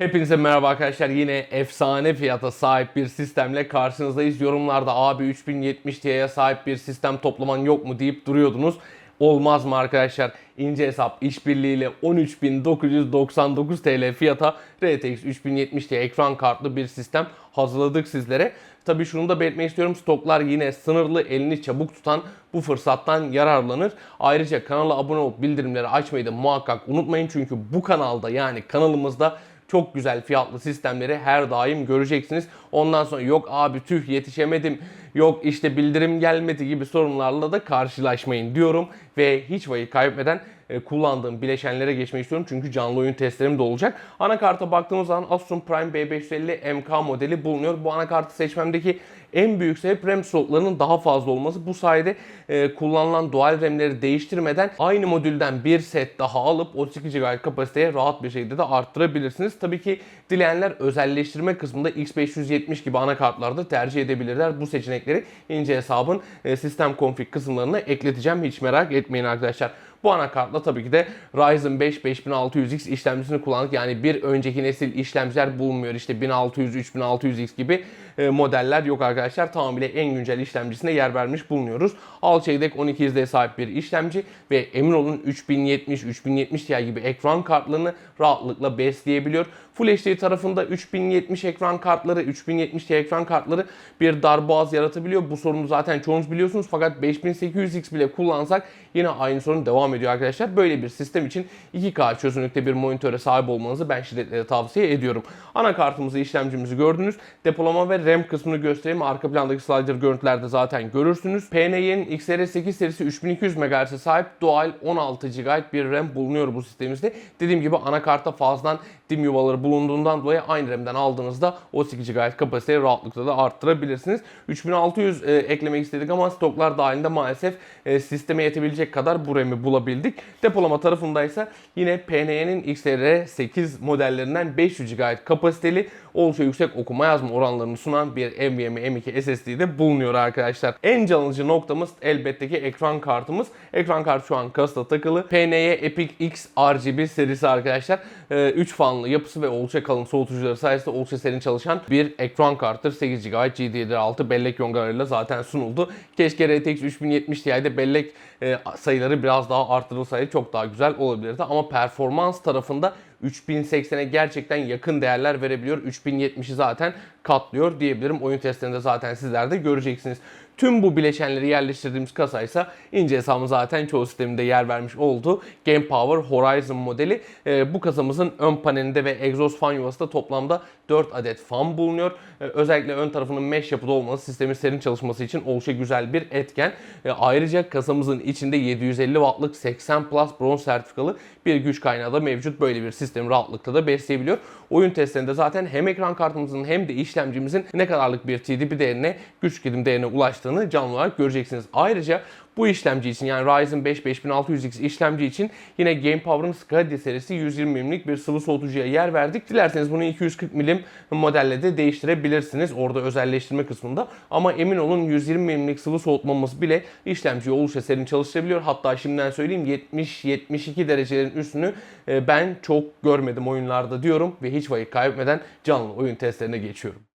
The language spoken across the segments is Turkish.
Hepinize merhaba arkadaşlar. Yine efsane fiyata sahip bir sistemle karşınızdayız. Yorumlarda abi 3070 Ti'ye sahip bir sistem toplaman yok mu deyip duruyordunuz. Olmaz mı arkadaşlar? İnce hesap işbirliğiyle 13.999 TL fiyata RTX 3070 Ti ekran kartlı bir sistem hazırladık sizlere. Tabii şunu da belirtmek istiyorum. Stoklar yine sınırlı, elini çabuk tutan bu fırsattan yararlanır. Ayrıca kanala abone olup bildirimleri açmayı da muhakkak unutmayın. Çünkü bu kanalda yani kanalımızda çok güzel fiyatlı sistemleri her daim göreceksiniz. Ondan sonra yok abi tüh yetişemedim, yok işte bildirim gelmedi gibi sorunlarla da karşılaşmayın diyorum. Ve hiç vakit kaybetmeden e, kullandığım bileşenlere geçmek istiyorum. Çünkü canlı oyun testlerim de olacak. Anakarta baktığımız zaman Asus'un Prime B550 MK modeli bulunuyor. Bu anakartı seçmemdeki en büyük sebep RAM slotlarının daha fazla olması. Bu sayede e, kullanılan dual RAM'leri değiştirmeden aynı modülden bir set daha alıp 32 GB kapasiteye rahat bir şekilde de arttırabilirsiniz. Tabii ki dileyenler özelleştirme kısmında X570 gibi anakartlarda tercih edebilirler. Bu seçenekleri ince hesabın e, sistem config kısımlarına ekleteceğim. Hiç merak etmeyin arkadaşlar. Bu anakartla tabii ki de Ryzen 5 5600X işlemcisini kullandık. Yani bir önceki nesil işlemciler bulunmuyor. İşte 1600, 3600X gibi modeller yok arkadaşlar. Tamamıyla en güncel işlemcisine yer vermiş bulunuyoruz. Alt çekirdek 12 izleye sahip bir işlemci ve emin olun 3070, 3070 Ti gibi ekran kartlarını rahatlıkla besleyebiliyor. Full HD tarafında 3070 ekran kartları, 3070 Ti ekran kartları bir darboğaz yaratabiliyor. Bu sorunu zaten çoğunuz biliyorsunuz. Fakat 5800X bile kullansak yine aynı sorun devam ediyor arkadaşlar. Böyle bir sistem için 2K çözünürlükte bir monitöre sahip olmanızı ben şiddetle tavsiye ediyorum. Anakartımızı, işlemcimizi gördünüz. Depolama ve RAM kısmını göstereyim. Arka plandaki slider görüntülerde zaten görürsünüz. PNY'nin XR8 serisi 3200 MHz'e sahip dual 16 GB bir RAM bulunuyor bu sistemimizde. Dediğim gibi anakarta fazladan DIMM yuvaları bulunduğundan dolayı aynı RAM'den aldığınızda 32 GB kapasiteyi rahatlıkla da arttırabilirsiniz. 3600 e, eklemek istedik ama stoklar dahilinde maalesef e, sisteme yetebilecek kadar bu RAM'i bulabildik. Depolama tarafındaysa yine PNY'nin XR8 modellerinden 500 GB kapasiteli oldukça yüksek okuma yazma oranlarını sunan bir NVMe M2 SSD'de bulunuyor arkadaşlar. En canlıcı noktamız elbette ki ekran kartımız. Ekran kartı şu an kasta takılı. PNY Epic X RGB serisi arkadaşlar. 3 fanlı yapısı ve oldukça kalın soğutucuları sayesinde oldukça serin çalışan bir ekran kartır. 8 GB GDDR6 bellek yongalarıyla zaten sunuldu. Keşke RTX 3070 Ti'de bellek e, sayıları biraz daha arttırılsaydı çok daha güzel olabilirdi. Ama performans tarafında 3080'e gerçekten yakın değerler verebiliyor. 3070'i zaten katlıyor diyebilirim. Oyun testlerinde zaten sizler de göreceksiniz. Tüm bu bileşenleri yerleştirdiğimiz kasa ise ince hesabı zaten çoğu sisteminde yer vermiş oldu. Game Power Horizon modeli. Ee, bu kasamızın ön panelinde ve egzoz fan yuvasında toplamda 4 adet fan bulunuyor. Ee, özellikle ön tarafının mesh yapıda olması sistemin serin çalışması için oldukça güzel bir etken. Ee, ayrıca kasamızın içinde 750 wattlık 80 Plus bronz sertifikalı bir güç kaynağı da mevcut. Böyle bir sistemi rahatlıkla da besleyebiliyor. Oyun testlerinde zaten hem ekran kartımızın hem de işlemcimizin ne kadarlık bir TDP değerine, güç gidim değerine ulaştığını canlı olarak göreceksiniz. Ayrıca bu işlemci için yani Ryzen 5 5600X işlemci için yine Game Power'ın Scadi serisi 120 mm'lik bir sıvı soğutucuya yer verdik. Dilerseniz bunu 240 mm modelle de değiştirebilirsiniz orada özelleştirme kısmında. Ama emin olun 120 mm'lik sıvı soğutmamız bile işlemciyi oldukça serin çalıştırabiliyor. Hatta şimdiden söyleyeyim 70-72 derecelerin üstünü e, ben çok görmedim oyunlarda diyorum ve hiç vakit kaybetmeden canlı oyun testlerine geçiyorum.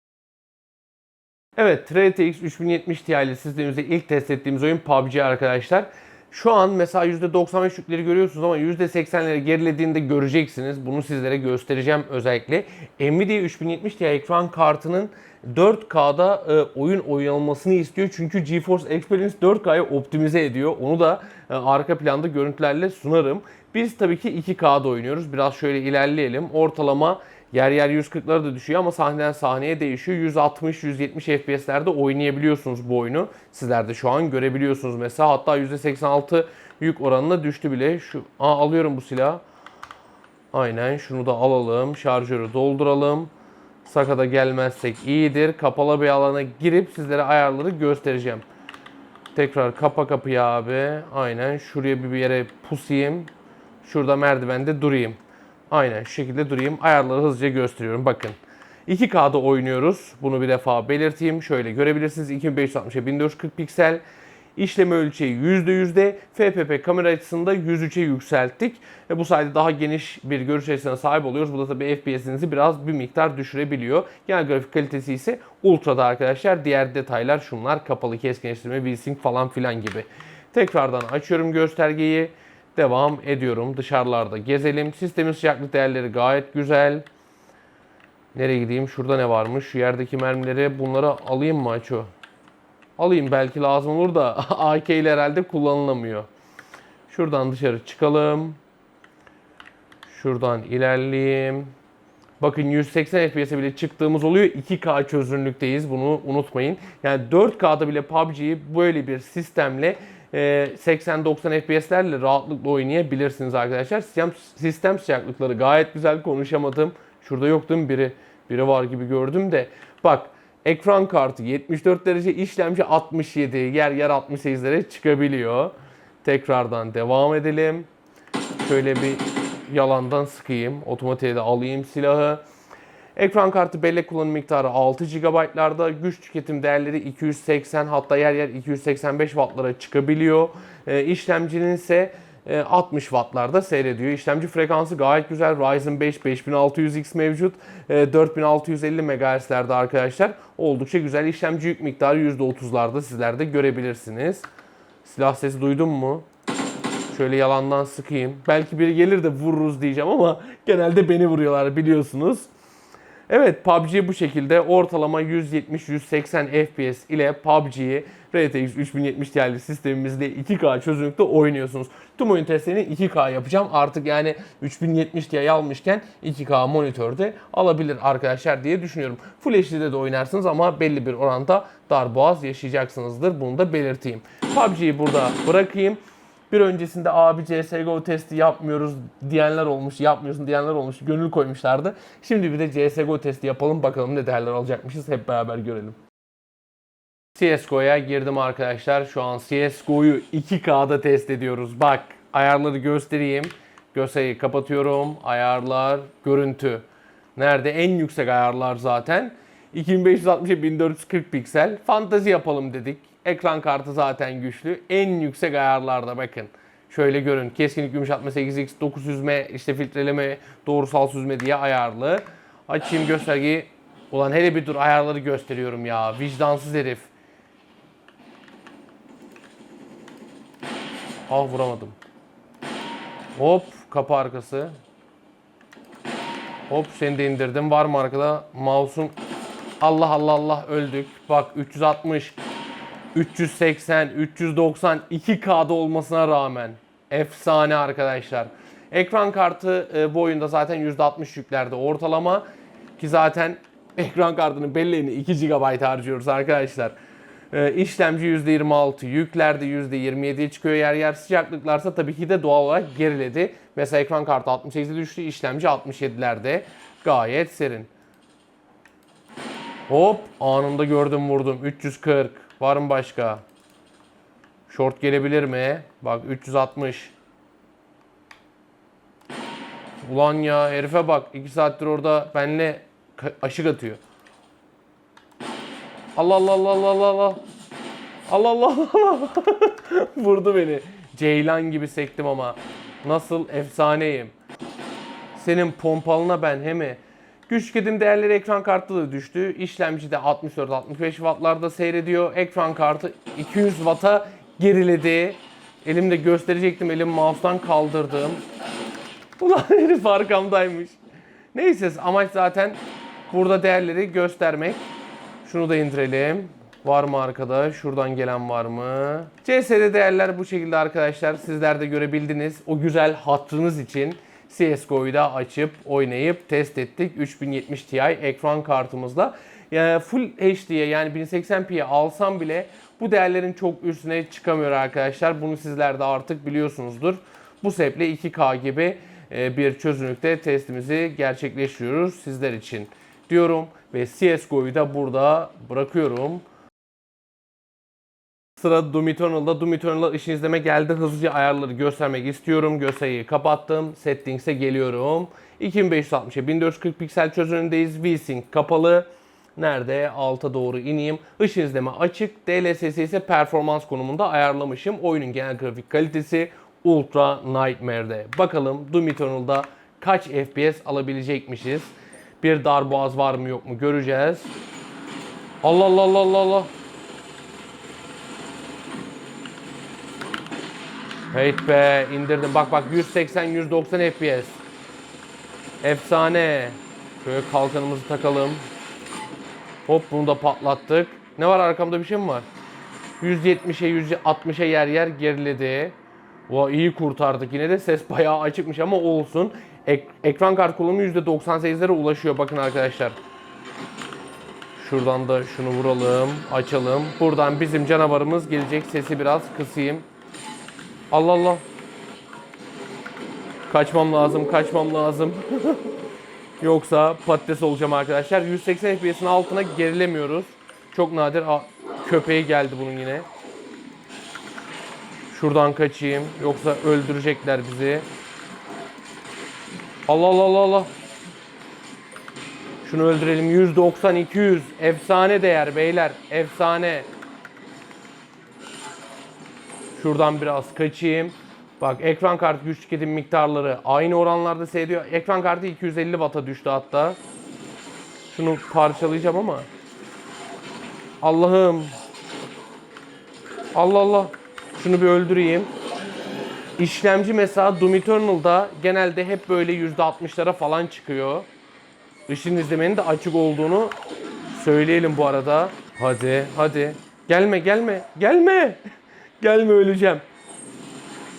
Evet, RTX 3070 Ti ile sistemimizde ilk test ettiğimiz oyun PUBG arkadaşlar. Şu an mesela %95 yükleri görüyorsunuz ama %80'leri gerilediğinde göreceksiniz. Bunu sizlere göstereceğim özellikle. Nvidia 3070 Ti ekran kartının 4K'da e, oyun oynanmasını istiyor. Çünkü GeForce Experience 4K'yı optimize ediyor. Onu da e, arka planda görüntülerle sunarım. Biz tabii ki 2K'da oynuyoruz. Biraz şöyle ilerleyelim. Ortalama Yer yer 140'lara da düşüyor ama sahneden sahneye değişiyor. 160-170 FPS'lerde oynayabiliyorsunuz bu oyunu. Sizler de şu an görebiliyorsunuz mesela. Hatta %86 yük oranına düştü bile. Şu Aa, alıyorum bu silahı. Aynen şunu da alalım. Şarjörü dolduralım. Sakata gelmezsek iyidir. Kapalı bir alana girip sizlere ayarları göstereceğim. Tekrar kapa kapıyı abi. Aynen şuraya bir yere pusayım. Şurada merdivende durayım. Aynen şu şekilde durayım. Ayarları hızlıca gösteriyorum. Bakın. 2K'da oynuyoruz. Bunu bir defa belirteyim. Şöyle görebilirsiniz. 2560'a 1440 piksel. İşleme ölçeği %100'de, FPP kamera açısında 103'e yükselttik. Ve bu sayede daha geniş bir görüş açısına sahip oluyoruz. Bu da tabii FPS'inizi biraz bir miktar düşürebiliyor. Genel grafik kalitesi ise ultra'da arkadaşlar. Diğer detaylar şunlar. Kapalı keskinleştirme, VSync falan filan gibi. Tekrardan açıyorum göstergeyi. Devam ediyorum. Dışarılarda gezelim. Sistemin sıcaklık değerleri gayet güzel. Nereye gideyim? Şurada ne varmış? Şu yerdeki mermileri bunları alayım mı Aço? Alayım belki lazım olur da AK ile herhalde kullanılamıyor. Şuradan dışarı çıkalım. Şuradan ilerleyeyim. Bakın 180 FPS'e bile çıktığımız oluyor. 2K çözünürlükteyiz. Bunu unutmayın. Yani 4K'da bile PUBG'yi böyle bir sistemle 80-90 FPS'lerle rahatlıkla oynayabilirsiniz arkadaşlar. Sistem, sistem sıcaklıkları gayet güzel. Konuşamadım. Şurada yok değil mi biri? Biri var gibi gördüm de. Bak ekran kartı 74 derece işlemci 67 yer yer 68'lere çıkabiliyor. Tekrardan devam edelim. Şöyle bir yalandan sıkayım. Otomatiğe de alayım silahı. Ekran kartı bellek kullanım miktarı 6 GB'larda. Güç tüketim değerleri 280 hatta yer yer 285 Watt'lara çıkabiliyor. E, işlemcinin ise e, 60 Watt'larda seyrediyor. İşlemci frekansı gayet güzel. Ryzen 5 5600X mevcut. E, 4650 MHz'lerde arkadaşlar. Oldukça güzel. İşlemci yük miktarı %30'larda sizler de görebilirsiniz. Silah sesi duydun mu? Şöyle yalandan sıkayım. Belki biri gelir de vururuz diyeceğim ama genelde beni vuruyorlar biliyorsunuz. Evet PUBG bu şekilde ortalama 170-180 FPS ile PUBG'yi RTX 3070 Ti'li sistemimizde 2K çözünürlükte oynuyorsunuz. Tüm oyun testlerini 2K yapacağım. Artık yani 3070 Ti'yi almışken 2K monitörde alabilir arkadaşlar diye düşünüyorum. Full HD'de de oynarsınız ama belli bir oranda darboğaz yaşayacaksınızdır. Bunu da belirteyim. PUBG'yi burada bırakayım. Bir öncesinde abi CSGO testi yapmıyoruz diyenler olmuş, yapmıyorsun diyenler olmuş, gönül koymuşlardı. Şimdi bir de CSGO testi yapalım bakalım ne değerler alacakmışız hep beraber görelim. CSGO'ya girdim arkadaşlar. Şu an CSGO'yu 2K'da test ediyoruz. Bak ayarları göstereyim. Gösayı kapatıyorum. Ayarlar, görüntü. Nerede? En yüksek ayarlar zaten. 2560'a 1440 piksel. Fantazi yapalım dedik. Ekran kartı zaten güçlü. En yüksek ayarlarda bakın. Şöyle görün. Keskinlik yumuşatma 8x, 9 süzme, işte filtreleme, doğrusal süzme diye ayarlı. Açayım göstergeyi. Ulan hele bir dur ayarları gösteriyorum ya. Vicdansız herif. Ah vuramadım. Hop kapı arkası. Hop seni de indirdim. Var mı arkada? Mouse'un Allah Allah Allah öldük. Bak 360 380, 390, 2K'da olmasına rağmen efsane arkadaşlar. Ekran kartı e, bu oyunda zaten %60 yüklerde ortalama ki zaten ekran kartının belleğini 2 GB harcıyoruz arkadaşlar. E, işlemci %26, yüklerde %27'ye çıkıyor yer yer. Sıcaklıklarsa tabii ki de doğal olarak geriledi. Mesela ekran kartı 68'e düştü, işlemci 67'lerde. Gayet serin. Hop anında gördüm vurdum. 340. Var mı başka? Short gelebilir mi? Bak 360. Ulan ya herife bak 2 saattir orada benle aşık atıyor. Allah Allah Allah Allah Allah Allah. Allah Allah Allah. Vurdu beni. Ceylan gibi sektim ama. Nasıl efsaneyim. Senin pompalına ben hemi. Güç tüketim değerleri ekran kartı da düştü. İşlemci de 64-65 wattlarda seyrediyor. Ekran kartı 200 watt'a geriledi. Elimde gösterecektim. Elim mouse'dan kaldırdım. Ulan herif arkamdaymış. Neyse amaç zaten burada değerleri göstermek. Şunu da indirelim. Var mı arkada? Şuradan gelen var mı? CS'de değerler bu şekilde arkadaşlar. Sizler de görebildiniz. O güzel hatrınız için CSGO'yu da açıp oynayıp test ettik. 3070 Ti ekran kartımızla. Full HD'ye yani 1080p'ye alsam bile bu değerlerin çok üstüne çıkamıyor arkadaşlar. Bunu sizler de artık biliyorsunuzdur. Bu sebeple 2K gibi e, bir çözünürlükte testimizi gerçekleştiriyoruz sizler için diyorum ve CSGO'yu da burada bırakıyorum. Sıra Doom Eternal'da. Doom Eternal'a ışın izleme geldi. Hızlıca ayarları göstermek istiyorum. Gösteriyi kapattım. Settings'e geliyorum. 2560'a 1440 piksel çözünürlüğündeyiz. VSync kapalı. Nerede? Alta doğru ineyim. Işın izleme açık. DLSS ise performans konumunda ayarlamışım. Oyunun genel grafik kalitesi Ultra Nightmare'de. Bakalım Doom Eternal'da kaç FPS alabilecekmişiz. Bir darboğaz var mı yok mu göreceğiz. Allah Allah Allah Allah Allah. Heyt be indirdim. Bak bak 180 190 FPS. Efsane. Şöyle kalkanımızı takalım. Hop bunu da patlattık. Ne var arkamda bir şey mi var? 170'e 160'a yer yer geriledi. Vay iyi kurtardık. Yine de ses bayağı açıkmış ama olsun. Ek- ekran kart kullanımı %98'lere ulaşıyor bakın arkadaşlar. Şuradan da şunu vuralım, açalım. Buradan bizim canavarımız gelecek. Sesi biraz kısayım. Allah Allah. Kaçmam lazım, kaçmam lazım. Yoksa patates olacağım arkadaşlar. 180 FPS'in altına gerilemiyoruz. Çok nadir. Aa, köpeği geldi bunun yine. Şuradan kaçayım. Yoksa öldürecekler bizi. Allah Allah Allah Allah. Şunu öldürelim. 190 200. Efsane değer beyler. Efsane. Şuradan biraz kaçayım. Bak ekran kartı güç tüketim miktarları aynı oranlarda seyrediyor. Ekran kartı 250 Watt'a düştü hatta. Şunu parçalayacağım ama. Allah'ım. Allah Allah. Şunu bir öldüreyim. İşlemci mesela Doom Eternal'da genelde hep böyle %60'lara falan çıkıyor. Işın izlemenin de açık olduğunu söyleyelim bu arada. Hadi hadi. Gelme gelme gelme. Gelme öleceğim.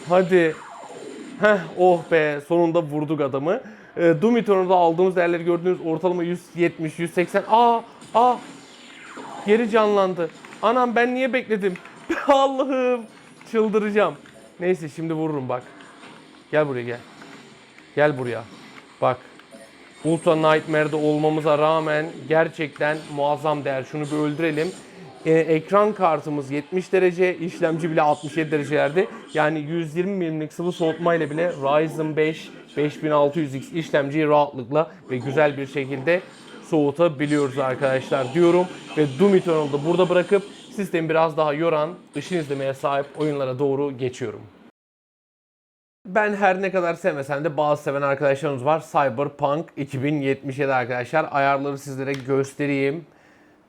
Hadi. Heh oh be sonunda vurduk adamı. E, Doom Eternal'da aldığımız değerleri gördüğünüz ortalama 170 180. Aa aa geri canlandı. Anam ben niye bekledim? Allah'ım çıldıracağım. Neyse şimdi vururum bak. Gel buraya gel. Gel buraya. Bak. Ultra Nightmare'de olmamıza rağmen gerçekten muazzam değer. Şunu bir öldürelim. Ee, ekran kartımız 70 derece, işlemci bile 67 derecelerde. Yani 120 milimlik sıvı soğutma ile bile Ryzen 5 5600X işlemciyi rahatlıkla ve güzel bir şekilde soğutabiliyoruz arkadaşlar diyorum. Ve Doom Eternal'da burada bırakıp sistemi biraz daha yoran, ışın izlemeye sahip oyunlara doğru geçiyorum. Ben her ne kadar sevmesem de bazı seven arkadaşlarımız var. Cyberpunk 2077 arkadaşlar. Ayarları sizlere göstereyim.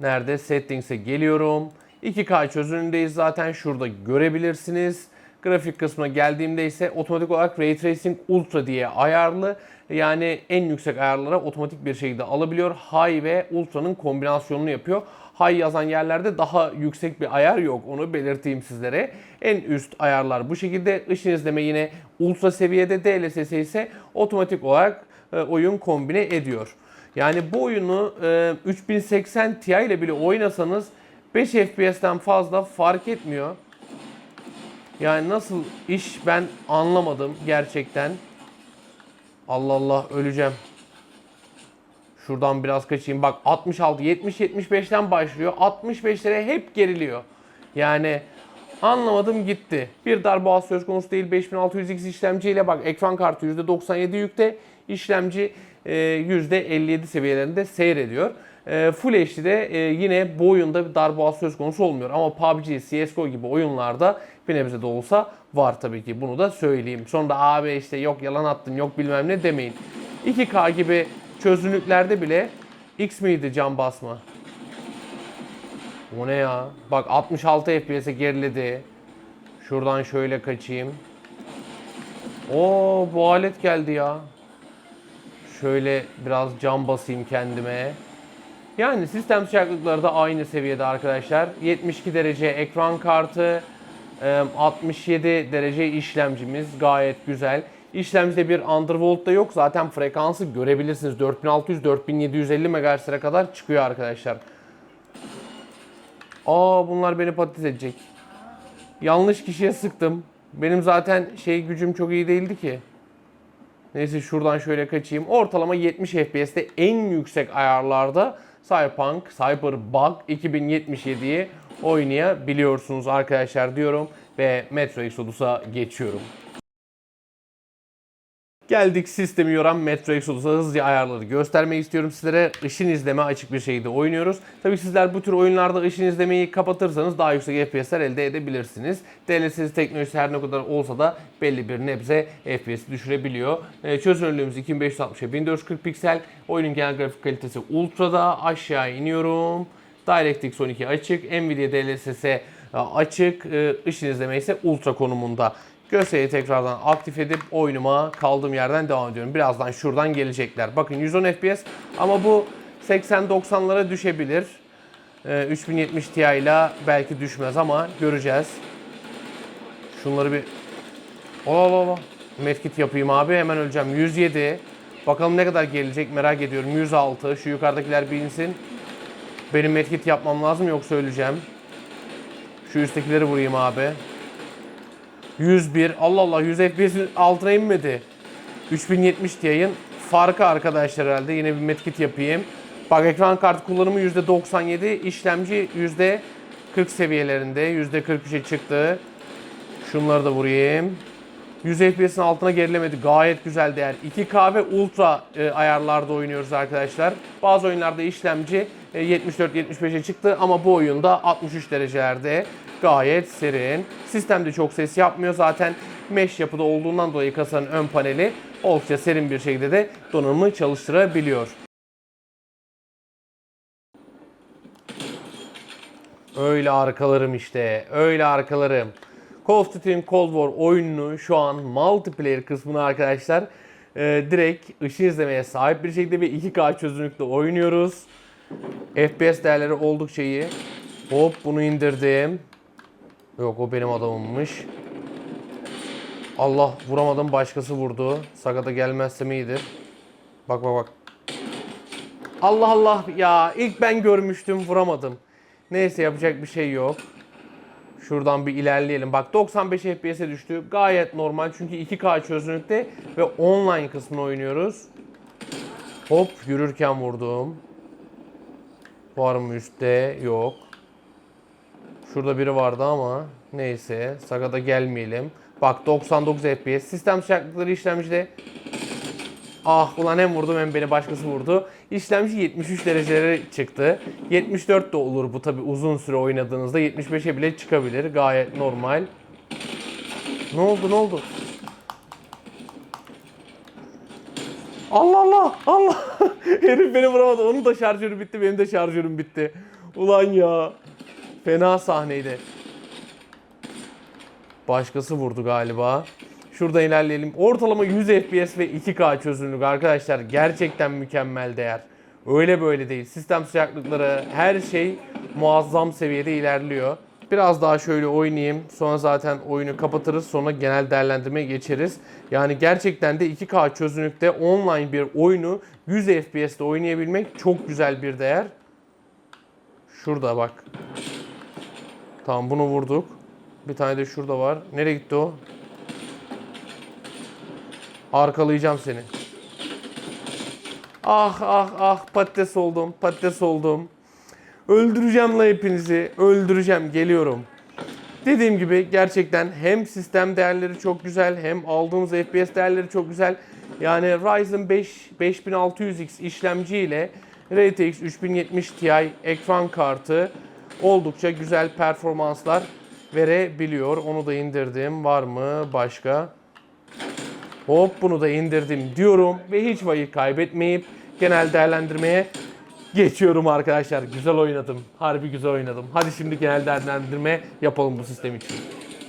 Nerede? Settings'e geliyorum. 2K çözünürlüğündeyiz zaten. Şurada görebilirsiniz. Grafik kısmına geldiğimde ise otomatik olarak Ray Tracing Ultra diye ayarlı. Yani en yüksek ayarlara otomatik bir şekilde alabiliyor. High ve Ultra'nın kombinasyonunu yapıyor. High yazan yerlerde daha yüksek bir ayar yok. Onu belirteyim sizlere. En üst ayarlar bu şekilde. Işın izleme yine ultra seviyede. DLSS ise otomatik olarak e, oyun kombine ediyor. Yani bu oyunu e, 3080 Ti ile bile oynasanız 5 FPS'ten fazla fark etmiyor. Yani nasıl iş ben anlamadım gerçekten. Allah Allah öleceğim. Şuradan biraz kaçayım. Bak 66, 70, 75'ten başlıyor. 65'lere hep geriliyor. Yani anlamadım gitti. Bir darboğaz söz konusu değil. 5600X işlemciyle bak ekran kartı %97 yükte. İşlemci e, %57 seviyelerinde seyrediyor. E, Full HD'de e, yine bu oyunda bir darboğaz söz konusu olmuyor. Ama PUBG, CSGO gibi oyunlarda bir nebze de olsa var tabii ki. Bunu da söyleyeyim. Sonra abi işte yok yalan attın yok bilmem ne demeyin. 2K gibi çözünürlüklerde bile X miydi cam basma? O ne ya? Bak 66 FPS'e geriledi. Şuradan şöyle kaçayım. Oo bu alet geldi ya. Şöyle biraz cam basayım kendime. Yani sistem sıcaklıkları da aynı seviyede arkadaşlar. 72 derece ekran kartı, e, 67 derece işlemcimiz gayet güzel. İşlemcide bir undervolt da yok. Zaten frekansı görebilirsiniz. 4600-4750 MHz'lere kadar çıkıyor arkadaşlar. Aa bunlar beni patates edecek. Yanlış kişiye sıktım. Benim zaten şey gücüm çok iyi değildi ki. Neyse şuradan şöyle kaçayım. Ortalama 70 FPS'te en yüksek ayarlarda Cyberpunk, Cyberbug 2077'yi oynayabiliyorsunuz arkadaşlar diyorum ve Metro Exodus'a geçiyorum. Geldik sistemi yoran Metro Exodus'a hızlıca ayarları göstermeyi istiyorum sizlere. Işın izleme açık bir şekilde oynuyoruz. Tabii sizler bu tür oyunlarda ışın izlemeyi kapatırsanız daha yüksek FPS'ler elde edebilirsiniz. DLSS teknolojisi her ne kadar olsa da belli bir nebze FPS'i düşürebiliyor. Ee, çözünürlüğümüz 2560'a 1440 piksel. Oyunun genel grafik kalitesi ultra'da. Aşağı iniyorum. DirectX 12 açık. Nvidia DLSS açık. Ee, Işın izleme ise ultra konumunda. Gösteriyi tekrardan aktif edip oyunuma kaldığım yerden devam ediyorum. Birazdan şuradan gelecekler. Bakın 110 FPS ama bu 80-90'lara düşebilir. Ee, 3070 Ti ile belki düşmez ama göreceğiz. Şunları bir... Ola ola ola. Medkit yapayım abi hemen öleceğim. 107. Bakalım ne kadar gelecek merak ediyorum. 106. Şu yukarıdakiler bir insin. Benim medkit yapmam lazım yoksa öleceğim. Şu üsttekileri vurayım abi. 101. Allah Allah 100 FPS'in altına inmedi. 3070 Ti'nin farkı arkadaşlar herhalde. Yine bir medkit yapayım. Bak ekran kartı kullanımı %97, işlemci %40 seviyelerinde. %43'e çıktı. Şunları da vurayım. 100 FPS'in altına gerilemedi. Gayet güzel değer. 2K ve Ultra e, ayarlarda oynuyoruz arkadaşlar. Bazı oyunlarda işlemci e, 74-75'e çıktı ama bu oyunda 63 derecelerde. Gayet serin. Sistemde çok ses yapmıyor zaten. Mesh yapıda olduğundan dolayı kasanın ön paneli oldukça serin bir şekilde de donanımı çalıştırabiliyor. Öyle arkalarım işte. Öyle arkalarım. Call of Duty'nin Cold War oyununu şu an multiplayer kısmını arkadaşlar e, direkt ışın izlemeye sahip bir şekilde bir 2K çözünürlükte oynuyoruz. FPS değerleri oldukça iyi. Hop bunu indirdim. Yok o benim adamımmış. Allah vuramadım başkası vurdu. Sakata gelmezsem iyidir. Bak bak bak. Allah Allah ya ilk ben görmüştüm vuramadım. Neyse yapacak bir şey yok. Şuradan bir ilerleyelim. Bak 95 FPS'e düştü. Gayet normal çünkü 2K çözünürlükte ve online kısmını oynuyoruz. Hop yürürken vurdum. Var mı üstte? Yok. Şurada biri vardı ama neyse. Sakata gelmeyelim. Bak 99 FPS. Sistem sıcaklıkları işlemcide Ah ulan hem vurdum hem beni başkası vurdu. İşlemci 73 derecelere çıktı. 74 de olur bu tabi uzun süre oynadığınızda. 75'e bile çıkabilir. Gayet normal. Ne oldu ne oldu? Allah Allah Allah. Herif beni vuramadı. Onun da şarjörü bitti. Benim de şarjörüm bitti. Ulan ya. Fena sahneydi. Başkası vurdu galiba. Şurada ilerleyelim. Ortalama 100 FPS ve 2K çözünürlük arkadaşlar. Gerçekten mükemmel değer. Öyle böyle değil. Sistem sıcaklıkları her şey muazzam seviyede ilerliyor. Biraz daha şöyle oynayayım. Sonra zaten oyunu kapatırız. Sonra genel değerlendirmeye geçeriz. Yani gerçekten de 2K çözünürlükte online bir oyunu 100 FPS'te oynayabilmek çok güzel bir değer. Şurada bak. Tamam bunu vurduk. Bir tane de şurada var. Nereye gitti o? Arkalayacağım seni. Ah ah ah patates oldum. Patates oldum. Öldüreceğim la hepinizi. Öldüreceğim. Geliyorum. Dediğim gibi gerçekten hem sistem değerleri çok güzel hem aldığımız FPS değerleri çok güzel. Yani Ryzen 5 5600X işlemci ile RTX 3070 Ti ekran kartı oldukça güzel performanslar verebiliyor. Onu da indirdim. Var mı başka? Hop bunu da indirdim diyorum ve hiç vakit kaybetmeyip genel değerlendirmeye geçiyorum arkadaşlar. Güzel oynadım. Harbi güzel oynadım. Hadi şimdi genel değerlendirme yapalım bu sistem için.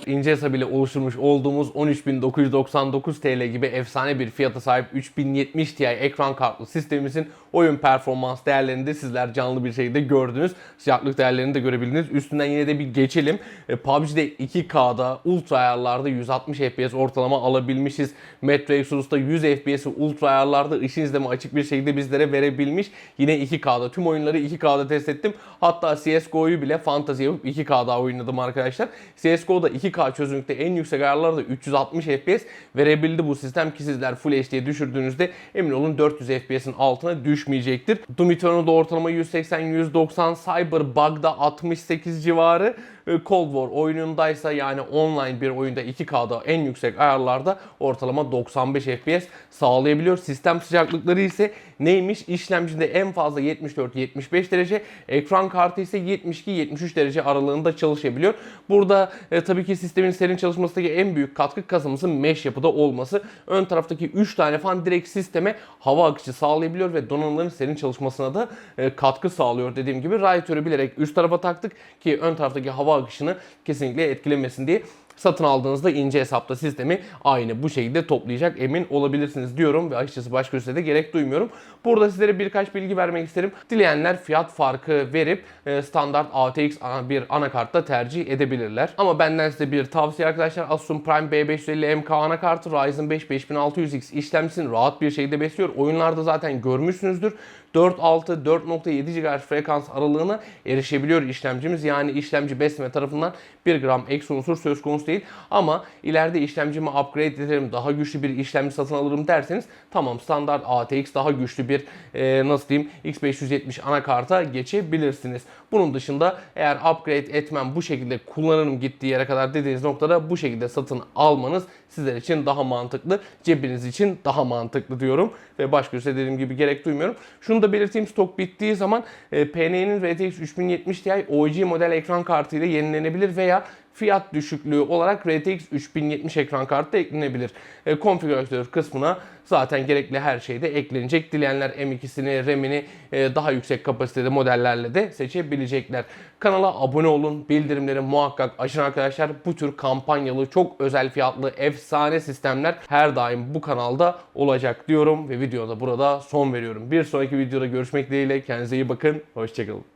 İnce hesabıyla oluşturmuş olduğumuz 13.999 TL gibi efsane bir fiyata sahip 3070 Ti ekran kartlı sistemimizin oyun performans değerlerini de sizler canlı bir şekilde gördünüz. Sıcaklık değerlerini de görebildiniz. Üstünden yine de bir geçelim. E, PUBG'de 2K'da ultra ayarlarda 160 FPS ortalama alabilmişiz. Metro Exodus'ta 100 FPS'i ultra ayarlarda ışın izleme açık bir şekilde bizlere verebilmiş. Yine 2K'da tüm oyunları 2K'da test ettim. Hatta CSGO'yu bile fantazi yapıp 2K'da oynadım arkadaşlar. CSGO'da 2K çözünürlükte en yüksek ayarlarda 360 FPS verebildi bu sistem ki sizler Full HD'ye düşürdüğünüzde emin olun 400 FPS'in altına düşmeyecektir. Doom Eternal'da ortalama 180-190, Cyberbug'da 68 civarı. E, Cold War oyunundaysa yani online bir oyunda 2K'da en yüksek ayarlarda ortalama 95 FPS sağlayabiliyor. Sistem sıcaklıkları ise neymiş? İşlemcide en fazla 74-75 derece, ekran kartı ise 72-73 derece aralığında çalışabiliyor. Burada e, tabii ki sistemin serin çalışmasındaki en büyük katkı kasımızın mesh yapıda olması. Ön taraftaki 3 tane fan direkt sisteme hava akışı sağlayabiliyor ve donanımların serin çalışmasına da e, katkı sağlıyor dediğim gibi. Radyatörü bilerek üst tarafa taktık ki ön taraftaki hava akışını kesinlikle etkilemesin diye satın aldığınızda ince hesapta sistemi aynı bu şekilde toplayacak emin olabilirsiniz diyorum ve açıkçası başka üstüne de gerek duymuyorum. Burada sizlere birkaç bilgi vermek isterim. Dileyenler fiyat farkı verip e, standart ATX bir anakartta tercih edebilirler. Ama benden size bir tavsiye arkadaşlar Asus Prime B550MK anakartı Ryzen 5 5600X işlemcisini rahat bir şekilde besliyor. Oyunlarda zaten görmüşsünüzdür. 4.6 4.7 GHz frekans aralığına erişebiliyor işlemcimiz. Yani işlemci besleme tarafından 1 gram eksi unsur söz konusu değil. Ama ileride işlemcimi upgrade ederim, daha güçlü bir işlemci satın alırım derseniz tamam standart ATX daha güçlü bir e, nasıl diyeyim X570 anakarta geçebilirsiniz. Bunun dışında eğer upgrade etmem bu şekilde kullanırım gittiği yere kadar dediğiniz noktada bu şekilde satın almanız sizler için daha mantıklı, cebiniz için daha mantıklı diyorum. Ve başka üstüne dediğim gibi gerek duymuyorum. Şunu da belirteyim stok bittiği zaman e, PN'nin RTX 3070 Ti OG model ekran kartı ile yenilenebilir veya fiyat düşüklüğü olarak RTX 3070 ekran kartı da eklenebilir. E, konfigüratör kısmına zaten gerekli her şey de eklenecek. Dileyenler M2'sini, RAM'ini e, daha yüksek kapasitede modellerle de seçebilecekler. Kanala abone olun, bildirimleri muhakkak açın arkadaşlar. Bu tür kampanyalı, çok özel fiyatlı, efsane sistemler her daim bu kanalda olacak diyorum ve videoda burada son veriyorum. Bir sonraki videoda görüşmek dileğiyle. Kendinize iyi bakın. Hoşçakalın.